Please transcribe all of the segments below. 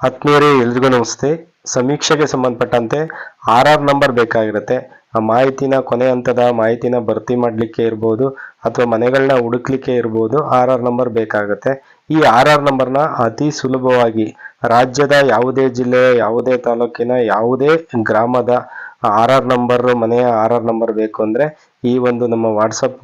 ಆತ್ಮೀಯರೇ ಎಲ್ರಿಗೂ ನಮಸ್ತೆ. ಸಮೀಕ್ಷೆಗೆ ಸಂಬಂಧಪಟ್ಟಂತೆ ಆರ್ ಆರ್ ನಂಬರ್ ಬೇಕಾಗಿರುತ್ತೆ. ಆ ಮಾಹಿತಿನ ಕೊನೆ ಹಂತದ ಮಾಹಿತಿನ ಭರ್ತಿ ಮಾಡಲಿಕ್ಕೆ ಇರ್ಬೋದು ಅಥವಾ ಮನೆಗಳನ್ನ ಹುಡುಕ್ಲಿಕ್ಕೆ ಇರ್ಬೋದು ಆರ್ ಆರ್ ನಂಬರ್ ಬೇಕಾಗುತ್ತೆ. ಈ ಆರ್ ಆರ್ ನಂಬರ್ನ ಅತಿ ಸುಲಭವಾಗಿ ರಾಜ್ಯದ ಯಾವುದೇ ಜಿಲ್ಲೆಯ ಯಾವುದೇ ತಾಲೂಕಿನ ಯಾವುದೇ ಗ್ರಾಮದ ಆರ್ ಆರ್ ನಂಬರ್ ಮನೆಯ ಆರ್ ಆರ್ ನಂಬರ್ ಬೇಕು ಅಂದರೆ ಈ ಒಂದು ನಮ್ಮ ವಾಟ್ಸಪ್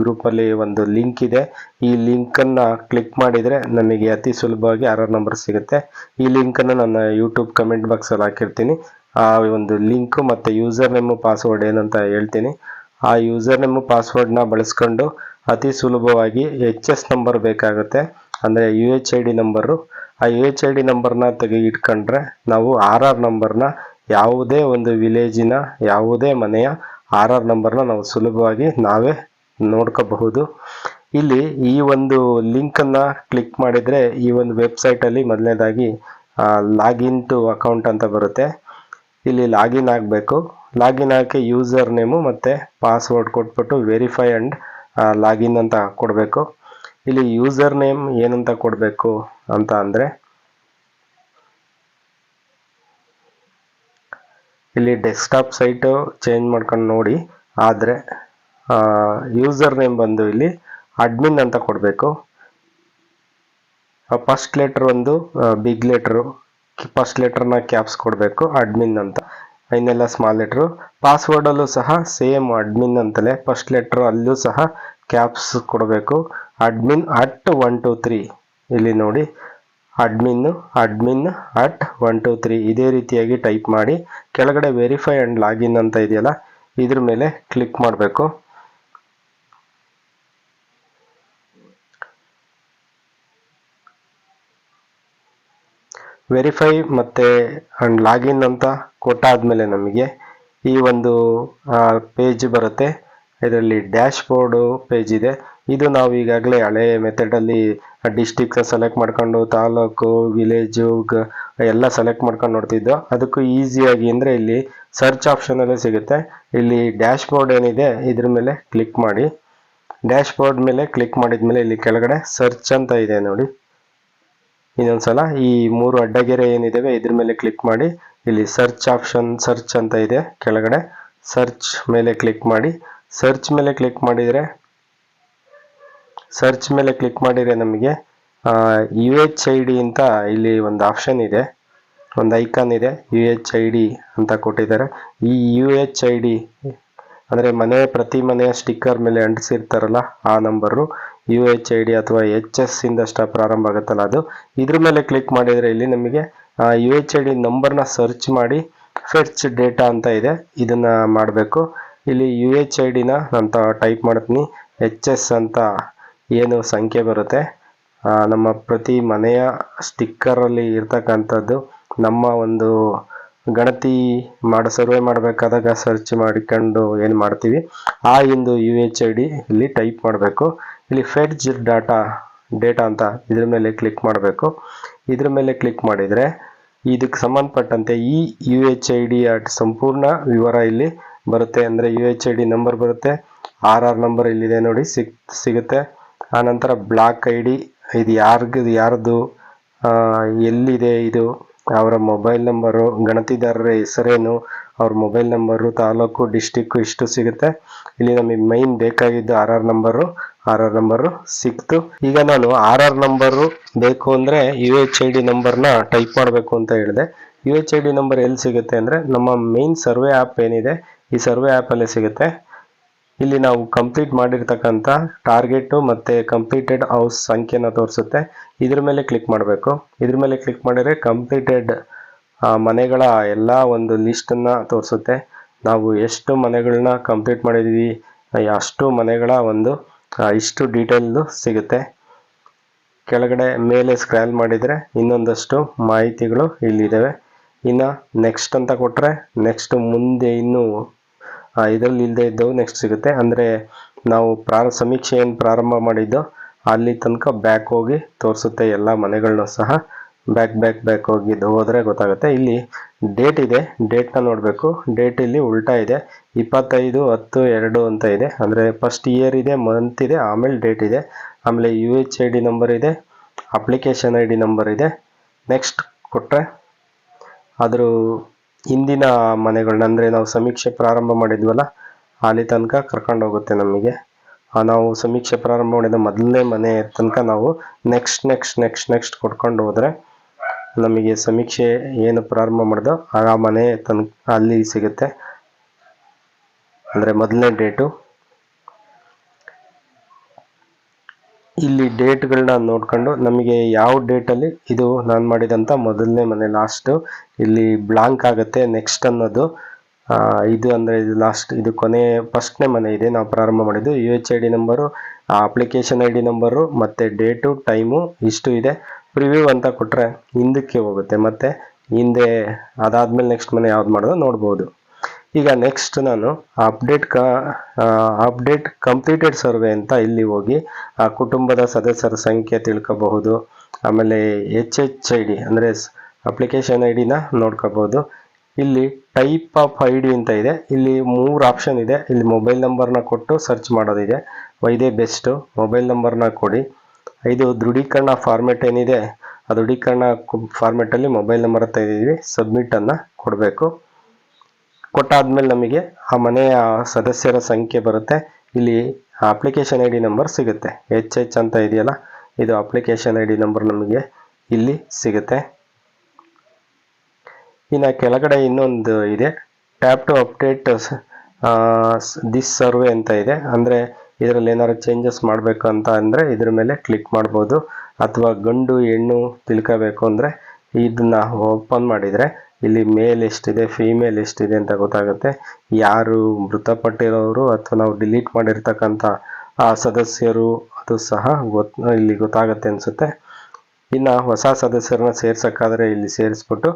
ಗ್ರೂಪಲ್ಲಿ ಒಂದು ಲಿಂಕ್ ಇದೆ. ಈ ಲಿಂಕನ್ನು ಕ್ಲಿಕ್ ಮಾಡಿದರೆ ನಮಗೆ ಅತಿ ಸುಲಭವಾಗಿ ಆರ್ ಆರ್ ನಂಬರ್ ಸಿಗುತ್ತೆ. ಈ ಲಿಂಕನ್ನು ನನ್ನ ಯೂಟ್ಯೂಬ್ ಕಮೆಂಟ್ ಬಾಕ್ಸಲ್ಲಿ ಹಾಕಿರ್ತೀನಿ. ಆ ಒಂದು ಲಿಂಕ್ ಮತ್ತು ಯೂಸರ್ ನೇಮ್ ಪಾಸ್ವರ್ಡ್ ಏನಂತ ಹೇಳ್ತೀನಿ. ಆ ಯೂಸರ್ ನೇಮ್ ಪಾಸ್ವರ್ಡ್ನ ಬಳಸ್ಕೊಂಡು ಅತಿ ಸುಲಭವಾಗಿ ಎಚ್ ಎಸ್ ನಂಬರ್ ಬೇಕಾಗುತ್ತೆ. ಅಂದರೆ U H I D number ಆ ಯು ಎಚ್ ಐ ಡಿ ನಂಬರ್ನ ತೆಗೆ ಇಟ್ಕೊಂಡ್ರೆ ನಾವು ಆರ್ ಆರ್ ನಂಬರ್ನ ಯಾವುದೇ ಒಂದು ವಿಲೇಜಿನ ಯಾವುದೇ ಮನೆಯ ಆರ್ ಆರ್ ನಂಬರ್ನ ನಾವು ಸುಲಭವಾಗಿ ನಾವೇ ನೋಡ್ಕೋಬಹುದು. ಇಲ್ಲಿ ಈ ಒಂದು ಲಿಂಕನ್ನು ಕ್ಲಿಕ್ ಮಾಡಿದರೆ ಈ ಒಂದು ವೆಬ್ಸೈಟಲ್ಲಿ ಮೊದಲನೇದಾಗಿ ಲಾಗಿನ್ ಟು ಅಕೌಂಟ್ ಅಂತ ಬರುತ್ತೆ. ಇಲ್ಲಿ ಲಾಗಿನ್ ಆಗಬೇಕು. ಲಾಗಿನ್ ಹಾಕಿ ಯೂಸರ್ ನೇಮು ಮತ್ತು ಪಾಸ್ವರ್ಡ್ ಕೊಟ್ಬಿಟ್ಟು ವೆರಿಫೈ ಅಂಡ್ ಲಾಗಿನ್ ಅಂತ ಕೊಡಬೇಕು. ಇಲ್ಲಿ ಯೂಸರ್ ನೇಮ್ ಏನಂತ ಕೊಡಬೇಕು ಅಂತ ಅಂದರೆ, ಇಲ್ಲಿ ಡೆಸ್ಕ್ಟಾಪ್ ಸೈಟು ಚೇಂಜ್ ಮಾಡ್ಕೊಂಡು ನೋಡಿ. ಆದರೆ ಯೂಸರ್ ನೇಮ್ ಬಂದು ಇಲ್ಲಿ ಅಡ್ಮಿನ್ ಅಂತ ಕೊಡಬೇಕು. ಫಸ್ಟ್ ಲೆಟ್ರ್ ಒಂದು ಬಿಗ್ ಲೆಟ್ರು ಫಸ್ಟ್ ಲೆಟ್ರನ್ನ ಕ್ಯಾಪ್ಸ್ ಕೊಡಬೇಕು ಅಡ್ಮಿನ್ ಅಂತ. ಇನ್ನೆಲ್ಲ ಸ್ಮಾಲ್ ಲೆಟ್ರು ಪಾಸ್ವರ್ಡಲ್ಲೂ ಸಹ ಸೇಮ್ ಅಡ್ಮಿನ್ ಅಂತಲೇ ಫಸ್ಟ್ ಲೆಟ್ರು ಅಲ್ಲೂ ಸಹ ಕ್ಯಾಪ್ಸ್ ಕೊಡಬೇಕು. Admin at one two three ಇಲ್ಲಿ ನೋಡಿ. Admin admin at one two three ಇದೇ ರೀತಿಯಾಗಿ ಟೈಪ್ ಮಾಡಿ. ಕೆಳಗಡೆ ವೆರಿಫೈ ಆ್ಯಂಡ್ ಲಾಗಿನ್ ಅಂತ ಇದೆಯಲ್ಲ, ಇದ್ರ ಮೇಲೆ ಕ್ಲಿಕ್ ಮಾಡಬೇಕು. ವೆರಿಫೈ ಮತ್ತು ಆ್ಯಂಡ್ ಲಾಗಿನ್ ಅಂತ ಕೊಟ್ಟಾದ್ಮೇಲೆ ನಮಗೆ ಈ ಒಂದು ಪೇಜ್ ಬರುತ್ತೆ. ಇದರಲ್ಲಿ ಡ್ಯಾಶ್ ಬೋರ್ಡು ಪೇಜ್ ಇದೆ. ಇದು ನಾವು ಈಗಾಗಲೇ ಹಳೆ ಮೆಥಡಲ್ಲಿ ಡಿಸ್ಟಿಕ್ ಸೆಲೆಕ್ಟ್ ಮಾಡ್ಕೊಂಡು, ತಾಲೂಕು ವಿಲೇಜು ಎಲ್ಲ ಸೆಲೆಕ್ಟ್ ಮಾಡ್ಕೊಂಡು ನೋಡ್ತಿದ್ದೋ, ಅದಕ್ಕೂ ಈಸಿಯಾಗಿ ಅಂದರೆ ಇಲ್ಲಿ ಸರ್ಚ್ ಆಪ್ಷನಲ್ಲೇ ಸಿಗುತ್ತೆ. ಇಲ್ಲಿ ಡ್ಯಾಶ್ ಬೋರ್ಡ್ ಏನಿದೆ, ಇದ್ರ ಮೇಲೆ ಕ್ಲಿಕ್ ಮಾಡಿ. ಡ್ಯಾಶ್ ಬೋರ್ಡ್ ಮೇಲೆ ಕ್ಲಿಕ್ ಮಾಡಿದ ಮೇಲೆ ಇಲ್ಲಿ ಕೆಳಗಡೆ ಸರ್ಚ್ ಅಂತ ಇದೆ ನೋಡಿ. ಇನ್ನೊಂದ್ಸಲ ಈ ಮೂರು ಅಡ್ಡಗೆರೆ ಏನಿದಾವೆ, ಇದ್ರ ಮೇಲೆ ಕ್ಲಿಕ್ ಮಾಡಿ, ಇಲ್ಲಿ ಸರ್ಚ್ ಆಪ್ಷನ್ ಸರ್ಚ್ ಅಂತ ಇದೆ ಕೆಳಗಡೆ. ಸರ್ಚ್ ಮೇಲೆ ಕ್ಲಿಕ್ ಮಾಡಿ. ಸರ್ಚ್ ಮೇಲೆ ಕ್ಲಿಕ್ ಮಾಡಿದರೆ ಸರ್ಚ್ ಮೇಲೆ ಕ್ಲಿಕ್ ಮಾಡಿದರೆ ನಮಗೆ ಯು ಎಚ್ ಐ ಡಿ ಅಂತ ಇಲ್ಲಿ ಒಂದು ಆಪ್ಷನ್ ಇದೆ. ಒಂದು ಐಕಾನ್ ಇದೆ ಯು ಎಚ್ ಐ ಡಿ ಅಂತ ಕೊಟ್ಟಿದ್ದಾರೆ. ಈ ಯು ಎಚ್ ಐ ಡಿ ಅಂದರೆ ಮನೆ, ಪ್ರತಿ ಮನೆಯ ಸ್ಟಿಕ್ಕರ್ ಮೇಲೆ ಅಂಟಿಸಿರ್ತಾರಲ್ಲ ಆ number U H I D ಅಥವಾ ಎಚ್ ಎಸ್ ಇಂದಷ್ಟ ಪ್ರಾರಂಭ ಆಗುತ್ತಲ್ಲ ಅದು. ಇದ್ರ ಮೇಲೆ ಕ್ಲಿಕ್ ಮಾಡಿದರೆ ಇಲ್ಲಿ ನಮಗೆ ಯು ಎಚ್ ಐ ಡಿ ನಂಬರ್ನ ಸರ್ಚ್ ಮಾಡಿ ಫೆಚ್ ಡೇಟಾ ಅಂತ ಇದೆ, ಇದನ್ನ ಮಾಡಬೇಕು. ಇಲ್ಲಿ ಯು ಎಚ್ ಐ ಡಿನ ಅಂತ ಟೈಪ್ ಮಾಡ್ತೀನಿ. ಎಚ್ ಎಸ್ ಅಂತ ಏನು ಸಂಖ್ಯೆ ಬರುತ್ತೆ. ನಮ್ಮ ಪ್ರತಿ ಮನೆಯ ಸ್ಟಿಕ್ಕರಲ್ಲಿ ಇರ್ತಕ್ಕಂಥದ್ದು ನಮ್ಮ ಒಂದು ಗಣತಿ ಮಾಡ ಸರ್ವೆ ಮಾಡಬೇಕಾದಾಗ ಸರ್ಚ್ ಮಾಡಿಕೊಂಡು ಏನು ಮಾಡ್ತೀವಿ, ಆ ಒಂದು ಯು ಎಚ್ ಐ ಡಿ ಇಲ್ಲಿ ಟೈಪ್ ಮಾಡಬೇಕು. ಇಲ್ಲಿ ಫೆಡ್ಜ್ ಡಾಟಾ ಡೇಟಾ ಅಂತ ಇದ್ರ ಮೇಲೆ ಕ್ಲಿಕ್ ಮಾಡಬೇಕು. ಇದ್ರ ಮೇಲೆ ಕ್ಲಿಕ್ ಮಾಡಿದರೆ ಇದಕ್ಕೆ ಸಂಬಂಧಪಟ್ಟಂತೆ ಈ ಯು ಎಚ್ ಐ ಡಿ ಸಂಪೂರ್ಣ ವಿವರ ಇಲ್ಲಿ ಬರುತ್ತೆ. ಅಂದರೆ U H I D number ಬರುತ್ತೆ. ಆರ್ ಆರ್ ನಂಬರ್ ಇಲ್ಲಿದೆ ನೋಡಿ ಸಿಗ್ ಸಿಗುತ್ತೆ. ಆನಂತರ ಬ್ಲಾಕ್ ಐ ಡಿ ಇದು ಯಾರ್ದು ಯಾರ್ದು ಎಲ್ಲಿದೆ ಇದು, ಅವರ ಮೊಬೈಲ್ ನಂಬರು ಗಣತಿದಾರರ ಹೆಸರೇನು, ಅವ್ರ ಮೊಬೈಲ್ ನಂಬರು ತಾಲೂಕು ಡಿಸ್ಟಿಕ್ಕು ಇಷ್ಟು ಸಿಗುತ್ತೆ. ಇಲ್ಲಿ ನಮಗೆ ಮೈನ್ ಬೇಕಾಗಿದ್ದು R R number R R number ಸಿಕ್ತು. ಈಗ ನಾನು ಆರ್ ಆರ್ ನಂಬರು ಬೇಕು ಅಂದರೆ ಯು ಎಚ್ ಐ ಡಿ ನಂಬರ್ನ ಟೈಪ್ ಮಾಡಬೇಕು ಅಂತ ಹೇಳಿದೆ. U H I D number ಎಲ್ಲಿ ಸಿಗುತ್ತೆ ಅಂದರೆ ನಮ್ಮ ಮೇನ್ ಸರ್ವೆ ಆ್ಯಪ್ ಏನಿದೆ, ಈ ಸರ್ವೆ ಆ್ಯಪಲ್ಲೇ ಸಿಗುತ್ತೆ. ಇಲ್ಲಿ ನಾವು ಕಂಪ್ಲೀಟ್ ಮಾಡಿರ್ತಕ್ಕಂಥ ಟಾರ್ಗೆಟು ಮತ್ತು ಕಂಪ್ಲೀಟೆಡ್ ಹೌಸ್ ಸಂಖ್ಯೆನ ತೋರಿಸುತ್ತೆ. ಇದ್ರ ಮೇಲೆ ಕ್ಲಿಕ್ ಮಾಡಬೇಕು. ಇದ್ರ ಮೇಲೆ ಕ್ಲಿಕ್ ಮಾಡಿದರೆ ಕಂಪ್ಲೀಟೆಡ್ ಮನೆಗಳ ಎಲ್ಲ ಒಂದು ಲಿಸ್ಟನ್ನು ತೋರಿಸುತ್ತೆ. ನಾವು ಎಷ್ಟು ಮನೆಗಳನ್ನ ಕಂಪ್ಲೀಟ್ ಮಾಡಿದ್ದೀವಿ ಅಷ್ಟು ಮನೆಗಳ ಒಂದು ಇಷ್ಟು ಡೀಟೇಲ್ದು ಸಿಗುತ್ತೆ. ಕೆಳಗಡೆ ಮೇಲೆ ಸ್ಕ್ರಾಲ್ ಮಾಡಿದರೆ ಇನ್ನೊಂದಷ್ಟು ಮಾಹಿತಿಗಳು ಇಲ್ಲಿದ್ದಾವೆ. ಇನ್ನು ನೆಕ್ಸ್ಟ್ ಅಂತ ಕೊಟ್ಟರೆ ನೆಕ್ಸ್ಟ್ ಮುಂದೆ ಇನ್ನೂ ಇದರಲ್ಲಿ ಇಲ್ಲದೆ ಇದ್ದವು ನೆಕ್ಸ್ಟ್ ಸಿಗುತ್ತೆ. ಅಂದರೆ ನಾವು ಪ್ರಾರ ಸಮೀಕ್ಷೆಯನ್ನು ಪ್ರಾರಂಭ ಮಾಡಿದ್ದೋ ಅಲ್ಲಿ ತನಕ ಬ್ಯಾಕ್ ಹೋಗಿ ತೋರಿಸುತ್ತೆ ಎಲ್ಲ ಮನೆಗಳನ್ನೂ ಸಹ. ಬ್ಯಾಕ್ ಬ್ಯಾಕ್ ಬ್ಯಾಕ್ ಹೋಗಿದ್ದು ಹೋದರೆ ಗೊತ್ತಾಗುತ್ತೆ. ಇಲ್ಲಿ ಡೇಟ್ ಇದೆ. ಡೇಟ್ನ ನೋಡಬೇಕು. ಡೇಟ್ ಇಲ್ಲಿ ಉಲ್ಟಾ ಇದೆ. ಇಪ್ಪತ್ತೈದು, ಹತ್ತು, ಎರಡು ಅಂತ ಇದೆ. ಅಂದರೆ ಫಸ್ಟ್ ಇಯರ್ ಇದೆ ಮಂತ್ ಇದೆ, ಆಮೇಲೆ ಡೇಟ್ ಇದೆ. ಆಮೇಲೆ U H I D number ಇದೆ ಅಪ್ಲಿಕೇಶನ್ ಐ ಡಿ ನಂಬರ್ ಇದೆ. ನೆಕ್ಸ್ಟ್ ಕೊಟ್ಟರೆ ಅದ್ರ ಹಿಂದಿನ ಮನೆಗಳನ್ನ ಅಂದರೆ ನಾವು ಸಮೀಕ್ಷೆ ಪ್ರಾರಂಭ ಮಾಡಿದ್ವಲ್ಲ, ಅಲ್ಲಿ ತನಕ ಕರ್ಕೊಂಡು ಹೋಗುತ್ತೆ ನಮಗೆ. ನಾವು ಸಮೀಕ್ಷೆ ಪ್ರಾರಂಭ ಮಾಡಿದ ಮೊದಲನೇ ಮನೆ ತನಕ ನಾವು ನೆಕ್ಸ್ಟ್ ನೆಕ್ಸ್ಟ್ ನೆಕ್ಸ್ಟ್ ನೆಕ್ಸ್ಟ್ ಕೊಡ್ಕೊಂಡು ಹೋದರೆ ನಮಗೆ ಸಮೀಕ್ಷೆ ಏನು ಪ್ರಾರಂಭ ಮಾಡಿದೋ ಆಗ ಮನೆ ತನ್, ಅಲ್ಲಿ ಸಿಗುತ್ತೆ. ಅಂದರೆ ಮೊದಲನೇ ಡೇಟು. ಇಲ್ಲಿ ಡೇಟ್ಗಳನ್ನ ನೋಡ್ಕೊಂಡು ನಮಗೆ ಯಾವ ಡೇಟಲ್ಲಿ ಇದು ನಾನು ಮಾಡಿದಂಥ ಮೊದಲನೇ ಮನೆ ಲಾಸ್ಟು. ಇಲ್ಲಿ ಬ್ಲಾಂಕ್ ಆಗುತ್ತೆ ನೆಕ್ಸ್ಟ್ ಅನ್ನೋದು. ಇದು ಅಂದರೆ ಇದು ಲಾಸ್ಟ್, ಇದು ಕೊನೆ ಫಸ್ಟ್ನೇ ಮನೆ ಇದೆ ನಾವು ಪ್ರಾರಂಭ ಮಾಡಿದ್ದು. U H I D number application I D number ಮತ್ತು ಡೇಟು, ಟೈಮು ಇಷ್ಟು ಇದೆ. ಪ್ರಿವ್ಯೂ ಅಂತ ಕೊಟ್ಟರೆ ಹಿಂದಕ್ಕೆ ಹೋಗುತ್ತೆ. ಮತ್ತು ಹಿಂದೆ ಅದಾದಮೇಲೆ ನೆಕ್ಸ್ಟ್ ಮನೆ ಯಾವ್ದು ಮಾಡೋದು ನೋಡ್ಬೋದು. ಈಗ ನೆಕ್ಸ್ಟ್ ನಾನು ಅಪ್ಡೇಟ್ ಕ ಅಪ್ಡೇಟ್ ಕಂಪ್ಲೀಟೆಡ್ ಸರ್ವೆ ಅಂತ ಇಲ್ಲಿ ಹೋಗಿ, ಆ, ಕುಟುಂಬದ ಸದಸ್ಯರ ಸಂಖ್ಯೆ ತಿಳ್ಕೋಬಹುದು. ಆಮೇಲೆ ಎಚ್ ಎಚ್ ಐ ಡಿ ಅಂದರೆ ಅಪ್ಲಿಕೇಶನ್ ಐ ಡಿನ ನೋಡ್ಕೋಬಹುದು. ಇಲ್ಲಿ ಟೈಪ್ ಆಫ್ ಐ ಡಿ ಅಂತ ಇದೆ. ಇಲ್ಲಿ ಮೂರು ಆಪ್ಷನ್ ಇದೆ. ಇಲ್ಲಿ ಮೊಬೈಲ್ ನಂಬರ್ನ ಕೊಟ್ಟು ಸರ್ಚ್ ಮಾಡೋದಿದೆ. ಇದೇ ಬೆಸ್ಟು ಮೊಬೈಲ್ ನಂಬರ್ನ ಕೊಡಿ. ಇದು ದೃಢೀಕರಣ ಫಾರ್ಮೆಟ್ ಏನಿದೆ, ಆ ದೃಢೀಕರಣ ಫಾರ್ಮೆಟಲ್ಲಿ ಮೊಬೈಲ್ ನಂಬರ್ ತೆಗೆದಿದ್ವಿ ಸಬ್ಮಿಟನ್ನು ಕೊಡಬೇಕು. ಕೊಟ್ಟಾದ್ಮೇಲೆ ನಮಗೆ ಆ ಮನೆಯ ಸದಸ್ಯರ ಸಂಖ್ಯೆ ಬರುತ್ತೆ. ಇಲ್ಲಿ ಅಪ್ಲಿಕೇಶನ್ ಐ ಡಿ ನಂಬರ್ ಸಿಗುತ್ತೆ. ಎಚ್ ಎಚ್ ಅಂತ ಇದೆಯಲ್ಲ, ಇದು ಅಪ್ಲಿಕೇಶನ್ ಐ ಡಿ ನಂಬರ್ ನಮಗೆ ಇಲ್ಲಿ ಸಿಗುತ್ತೆ. ಇನ್ನು ಕೆಳಗಡೆ ಇನ್ನೊಂದು ಇದೆ. Tap to update this survey ಅಂತ ಇದೆ. ಅಂದರೆ ಇದರಲ್ಲಿ ಏನಾದ್ರು ಚೇಂಜಸ್ ಮಾಡಬೇಕು ಅಂತ ಅಂದರೆ ಇದ್ರ ಮೇಲೆ ಕ್ಲಿಕ್ ಮಾಡ್ಬೋದು. ಅಥವಾ ಗಂಡು ಹೆಣ್ಣು ತಿಳ್ಕೋಬೇಕು ಅಂದರೆ ಇದನ್ನ ಓಪನ್ ಮಾಡಿದರೆ ಇಲ್ಲಿ ಮೇಲ್ ಎಷ್ಟಿದೆ ಫೀಮೇಲ್ ಎಷ್ಟಿದೆ ಅಂತ ಗೊತ್ತಾಗುತ್ತೆ. ಯಾರು ಮೃತಪಟ್ಟಿರೋರು ಅಥವಾ ನಾವು ಡಿಲೀಟ್ ಮಾಡಿರ್ತಕ್ಕಂಥ ಆ ಸದಸ್ಯರು ಅದು ಸಹ ಗೊತ್, ಇಲ್ಲಿ ಗೊತ್ತಾಗುತ್ತೆ ಅನಿಸುತ್ತೆ. ಇನ್ನು ಹೊಸ ಸದಸ್ಯರನ್ನ ಸೇರ್ಸೋಕ್ಕಾದರೆ ಇಲ್ಲಿ ಸೇರಿಸ್ಬಿಟ್ಟು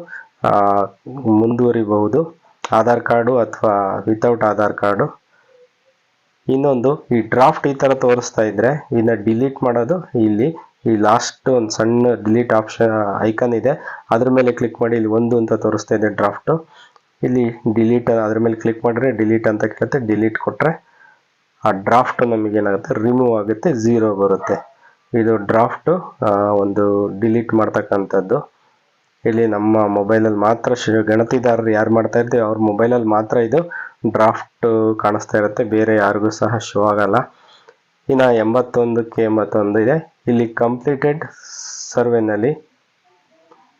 ಮುಂದುವರಿಬಹುದು. ಆಧಾರ್ ಕಾರ್ಡು ಅಥವಾ ವಿತೌಟ್ ಆಧಾರ್ ಕಾರ್ಡು. ಇನ್ನೊಂದು, ಈ ಡ್ರಾಫ್ಟ್ ಈ ಥರ ತೋರಿಸ್ತಾ ಇದ್ರೆ, ಇನ್ನು ಡಿಲೀಟ್ ಮಾಡೋದು ಇಲ್ಲಿ, ಈ ಲಾಸ್ಟ್ ಒಂದು ಸಣ್ಣ ಡಿಲೀಟ್ ಆಪ್ಷನ್ ಐಕನ್ ಇದೆ. ಅದ್ರ ಮೇಲೆ ಕ್ಲಿಕ್ ಮಾಡಿ, ಇಲ್ಲಿ ಒಂದು ಅಂತ ತೋರಿಸ್ತಾ ಇದೆ ಡ್ರಾಫ್ಟು ಇಲ್ಲಿ ಡಿಲೀಟ್ ಅದ್ರ ಮೇಲೆ ಕ್ಲಿಕ್ ಮಾಡಿದ್ರೆ ಡಿಲೀಟ್ ಅಂತ ಕೇಳುತ್ತೆ. ಡಿಲೀಟ್ ಕೊಟ್ಟರೆ ಆ ಡ್ರಾಫ್ಟ್ ನಮಗೇನಾಗುತ್ತೆ ರಿಮೂವ್ ಆಗುತ್ತೆ ಝೀರೋ ಬರುತ್ತೆ. ಇದು ಡ್ರಾಫ್ಟು ಒಂದು ಡಿಲೀಟ್ ಮಾಡ್ತಕ್ಕಂಥದ್ದು. ಇಲ್ಲಿ ನಮ್ಮ ಮೊಬೈಲಲ್ಲಿ ಮಾತ್ರ ಗಣತಿದಾರರು ಯಾರು ಮಾಡ್ತಾ ಇರ್ತೀವಿ, ಅವ್ರ ಮೊಬೈಲಲ್ಲಿ ಮಾತ್ರ ಇದು ಡ್ರಾಫ್ಟ್ ಕಾಣಿಸ್ತಾ ಇರುತ್ತೆ. ಬೇರೆ ಯಾರಿಗೂ ಸಹ ಶೋ ಆಗಲ್ಲ. ಇನ್ನು ಎಂಬತ್ತೊಂದಕ್ಕೆ ಎಂಬತ್ತೊಂದು ಇದೆ. ಇಲ್ಲಿ ಕಂಪ್ಲೀಟೆಡ್ ಸರ್ವೆನಲ್ಲಿ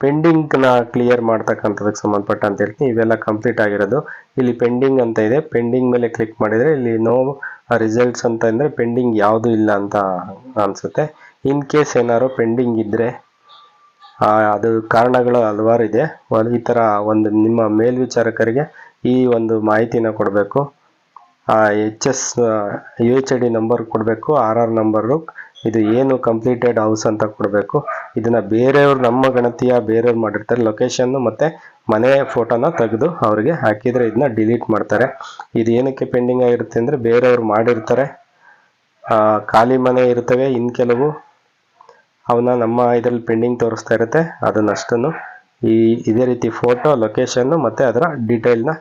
ಪೆಂಡಿಂಗ್ನ ಕ್ಲಿಯರ್ ಮಾಡ್ತಕ್ಕಂಥದಕ್ಕೆ ಸಂಬಂಧಪಟ್ಟಂತ ಹೇಳ್ತೀನಿ. ಇವೆಲ್ಲ ಕಂಪ್ಲೀಟ್ ಆಗಿರೋದು. ಇಲ್ಲಿ ಪೆಂಡಿಂಗ್ ಅಂತ ಇದೆ. ಪೆಂಡಿಂಗ್ ಮೇಲೆ ಕ್ಲಿಕ್ ಮಾಡಿದರೆ ಇಲ್ಲಿ ನೋ ರಿಸಲ್ಟ್ಸ್ ಅಂತ ಅಂದರೆ ಪೆಂಡಿಂಗ್ ಯಾವುದೂ ಇಲ್ಲ ಅಂತ ಅನಿಸುತ್ತೆ. ಇನ್ ಕೇಸ್ ಏನಾದ್ರು ಪೆಂಡಿಂಗ್ ಇದ್ದರೆ ಅದು ಕಾರಣಗಳು ಹಲವಾರು ಇದೆ. ಈ ಥರ ಒಂದು ನಿಮ್ಮ ಮೇಲ್ವಿಚಾರಕರಿಗೆ ಈ ಒಂದು ಮಾಹಿತಿನ ಕೊಡಬೇಕು. H S U H D number ಕೊಡಬೇಕು ಆರ್ ಆರ್ ನಂಬರು ಇದು ಏನು ಕಂಪ್ಲೀಟೆಡ್ ಹೌಸ್ ಅಂತ ಕೊಡಬೇಕು. ಇದನ್ನು ಬೇರೆಯವ್ರು ನಮ್ಮ ಗಣತಿಯ ಬೇರೆಯವ್ರು ಮಾಡಿರ್ತಾರೆ. ಲೊಕೇಶನ್ನು ಮತ್ತು ಮನೆ ಫೋಟೋನ ತೆಗೆದು ಅವರಿಗೆ ಹಾಕಿದರೆ ಇದನ್ನ ಡಿಲೀಟ್ ಮಾಡ್ತಾರೆ. ಇದು ಏನಕ್ಕೆ ಪೆಂಡಿಂಗ್ ಆಗಿರುತ್ತೆ ಅಂದರೆ ಬೇರೆಯವ್ರು ಮಾಡಿರ್ತಾರೆ. ಖಾಲಿ ಮನೆ ಇರ್ತವೆ ಇನ್ನು ಕೆಲವು. ಅವನ್ನ ನಮ್ಮ ಇದರಲ್ಲಿ ಪೆಂಡಿಂಗ್ ತೋರಿಸ್ತಾ ಇರುತ್ತೆ. ಅದನ್ನಷ್ಟನ್ನು ಈ, ಇದೇ ರೀತಿ ಫೋಟೋ ಲೊಕೇಶನ್ನು ಮತ್ತು ಅದರ ಡೀಟೇಲ್ನ